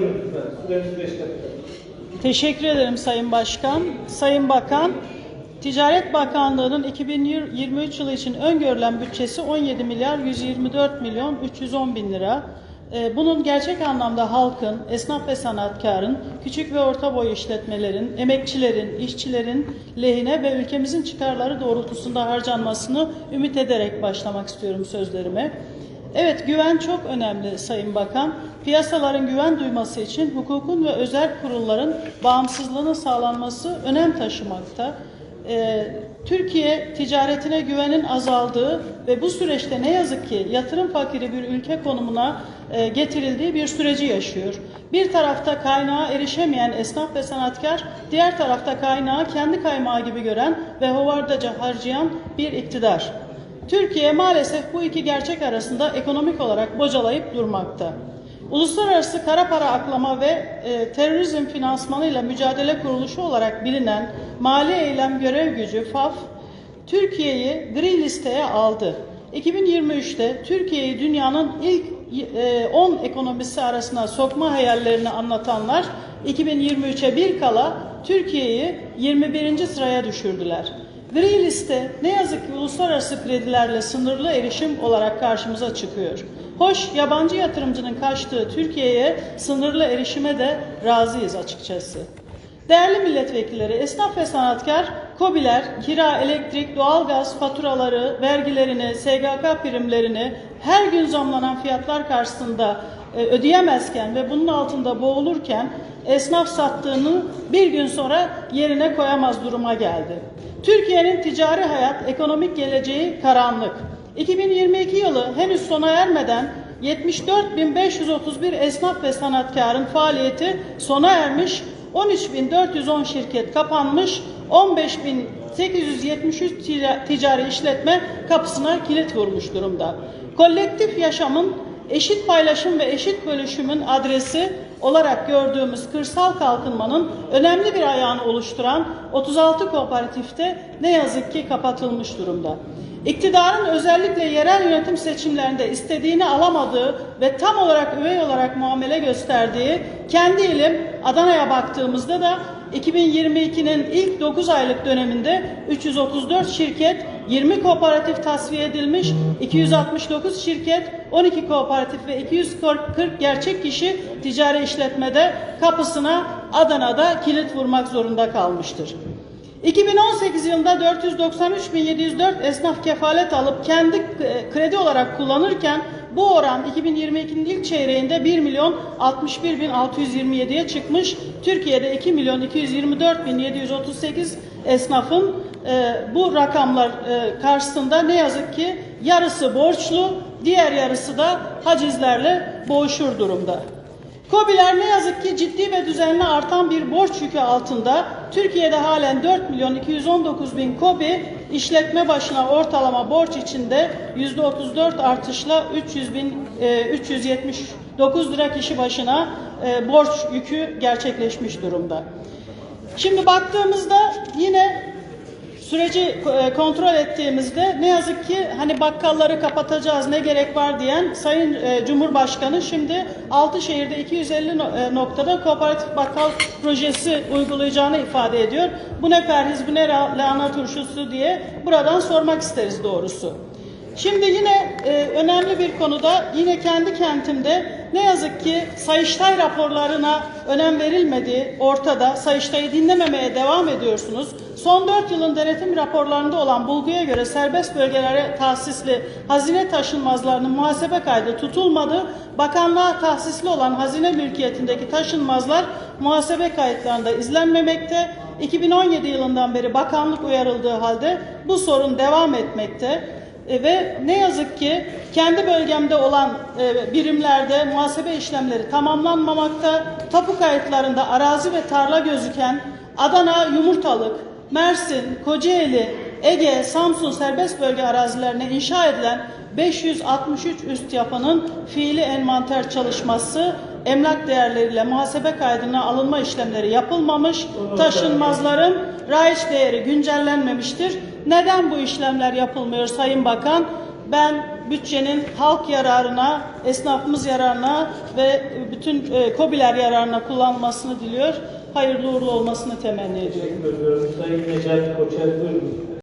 Buyurun lütfen. Süreniz 5 dakika. Teşekkür ederim Sayın Başkan. Sayın Bakan, Ticaret Bakanlığı'nın 2023 yılı için öngörülen bütçesi 17 milyar 124 milyon 310 bin lira. Ee, Bunun gerçek anlamda halkın, esnaf ve sanatkarın, küçük ve orta boy işletmelerin, emekçilerin, işçilerin lehine ve ülkemizin çıkarları doğrultusunda harcanmasını ümit ederek başlamak istiyorum sözlerime. Evet güven çok önemli Sayın Bakan. Piyasaların güven duyması için hukukun ve özel kurulların bağımsızlığının sağlanması önem taşımakta. Ee, Türkiye ticaretine güvenin azaldığı ve bu süreçte ne yazık ki yatırım fakiri bir ülke konumuna e, getirildiği bir süreci yaşıyor. Bir tarafta kaynağa erişemeyen esnaf ve sanatkar, diğer tarafta kaynağı kendi kaymağı gibi gören ve hovardaca harcayan bir iktidar. Türkiye maalesef bu iki gerçek arasında ekonomik olarak bocalayıp durmakta. Uluslararası Kara Para Aklama ve e, Terörizm Finansmanıyla Mücadele Kuruluşu olarak bilinen Mali Eylem Görev Gücü FAF, Türkiye'yi gri listeye aldı. 2023'te Türkiye'yi dünyanın ilk e, 10 ekonomisi arasına sokma hayallerini anlatanlar 2023'e bir kala Türkiye'yi 21. sıraya düşürdüler. Gri liste ne yazık ki uluslararası kredilerle sınırlı erişim olarak karşımıza çıkıyor. Hoş yabancı yatırımcının kaçtığı Türkiye'ye sınırlı erişime de razıyız açıkçası. Değerli milletvekilleri, esnaf ve sanatkar KOBİ'ler kira, elektrik, doğalgaz faturaları, vergilerini, SGK primlerini her gün zamlanan fiyatlar karşısında e, ödeyemezken ve bunun altında boğulurken esnaf sattığını bir gün sonra yerine koyamaz duruma geldi. Türkiye'nin ticari hayat, ekonomik geleceği karanlık. 2022 yılı henüz sona ermeden 74.531 esnaf ve sanatkarın faaliyeti sona ermiş, 13.410 şirket kapanmış, 15.873 ticari işletme kapısına kilit vurmuş durumda. Kolektif yaşamın eşit paylaşım ve eşit bölüşümün adresi olarak gördüğümüz kırsal kalkınmanın önemli bir ayağını oluşturan 36 kooperatifte ne yazık ki kapatılmış durumda. İktidarın özellikle yerel yönetim seçimlerinde istediğini alamadığı ve tam olarak üvey olarak muamele gösterdiği kendi ilim Adana'ya baktığımızda da 2022'nin ilk 9 aylık döneminde 334 şirket, 20 kooperatif tasfiye edilmiş, 269 şirket, 12 kooperatif ve 240 gerçek kişi ticari işletmede kapısına Adana'da kilit vurmak zorunda kalmıştır. 2018 yılında 493.704 esnaf kefalet alıp kendi e, kredi olarak kullanırken bu oran 2022'nin ilk çeyreğinde 1 milyon 61.627'ye çıkmış. Türkiye'de 2 milyon 224.738 esnafın e, bu rakamlar e, karşısında ne yazık ki yarısı borçlu, diğer yarısı da hacizlerle boğuşur durumda. KOBİ'ler ne yazık ki ciddi ve düzenli artan bir borç yükü altında. Türkiye'de halen 4 milyon 219 bin KOBİ işletme başına ortalama borç içinde %34 artışla 300 bin e, 379 lira kişi başına e, borç yükü gerçekleşmiş durumda. Şimdi baktığımızda yine süreci e, kontrol ettiğimizde ne yazık ki hani bakkalları kapatacağız ne gerek var diyen Sayın e, Cumhurbaşkanı şimdi Altışehir'de 250 no- e, noktada kooperatif bakkal projesi uygulayacağını ifade ediyor. Bu ne perhiz bu ne lahana turşusu diye buradan sormak isteriz doğrusu. Şimdi yine önemli bir konuda yine kendi kentimde ne yazık ki Sayıştay raporlarına önem verilmediği ortada. Sayıştay'ı dinlememeye devam ediyorsunuz. Son 4 yılın denetim raporlarında olan bulguya göre serbest bölgelere tahsisli hazine taşınmazlarının muhasebe kaydı tutulmadı. Bakanlığa tahsisli olan hazine mülkiyetindeki taşınmazlar muhasebe kayıtlarında izlenmemekte. 2017 yılından beri bakanlık uyarıldığı halde bu sorun devam etmekte. E, ve ne yazık ki kendi bölgemde olan e, birimlerde muhasebe işlemleri tamamlanmamakta. Tapu kayıtlarında arazi ve tarla gözüken Adana, Yumurtalık, Mersin, Kocaeli, Ege, Samsun serbest bölge arazilerine inşa edilen 563 üst yapının fiili envanter çalışması emlak değerleriyle muhasebe kaydına alınma işlemleri yapılmamış, taşınmazların raiç değeri güncellenmemiştir. Neden bu işlemler yapılmıyor Sayın Bakan? Ben bütçenin halk yararına, esnafımız yararına ve bütün e, KOBİ'ler yararına kullanılmasını diliyor. Hayırlı uğurlu olmasını temenni ediyorum. Teşekkür ediyorum. Sayın Necati Koçer buyurun.